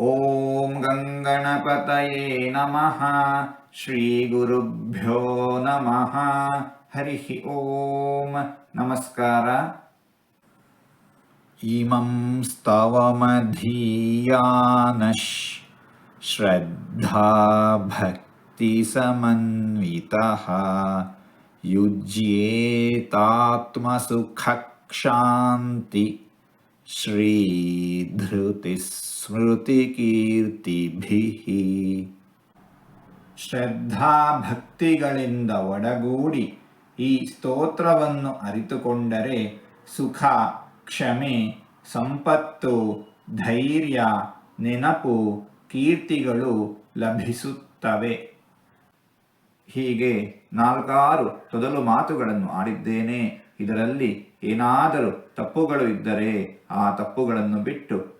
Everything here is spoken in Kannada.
ॐ गङ्गणपतये नमः श्रीगुरुभ्यो नमः। हरिः ॐ नमस्कार। इमं स्तवमधीयानश् श्रद्धा भक्तिसमन्वितः युज्येतात्मसुखक्षान्ति श्रीधृतिः ಶ್ರದ್ಧಾ ಭಕ್ತಿಗಳಿಂದ ಒಡಗೂಡಿ ಈ ಸ್ತೋತ್ರವನ್ನು ಅರಿತುಕೊಂಡರೆ ಸುಖ, ಕ್ಷಮೆ, ಸಂಪತ್ತು, ಧೈರ್ಯ, ನೆನಪು, ಕೀರ್ತಿಗಳು ಲಭಿಸುತ್ತವೆ. ಹೀಗೆ ನಾಲ್ಕಾರು ತೊದಲು ಮಾತುಗಳನ್ನು ಆಡಿದ್ದೇನೆ. ಇದರಲ್ಲಿ ಏನಾದರೂ ತಪ್ಪುಗಳು ಇದ್ದರೆ ಆ ತಪ್ಪುಗಳನ್ನು ಬಿಟ್ಟು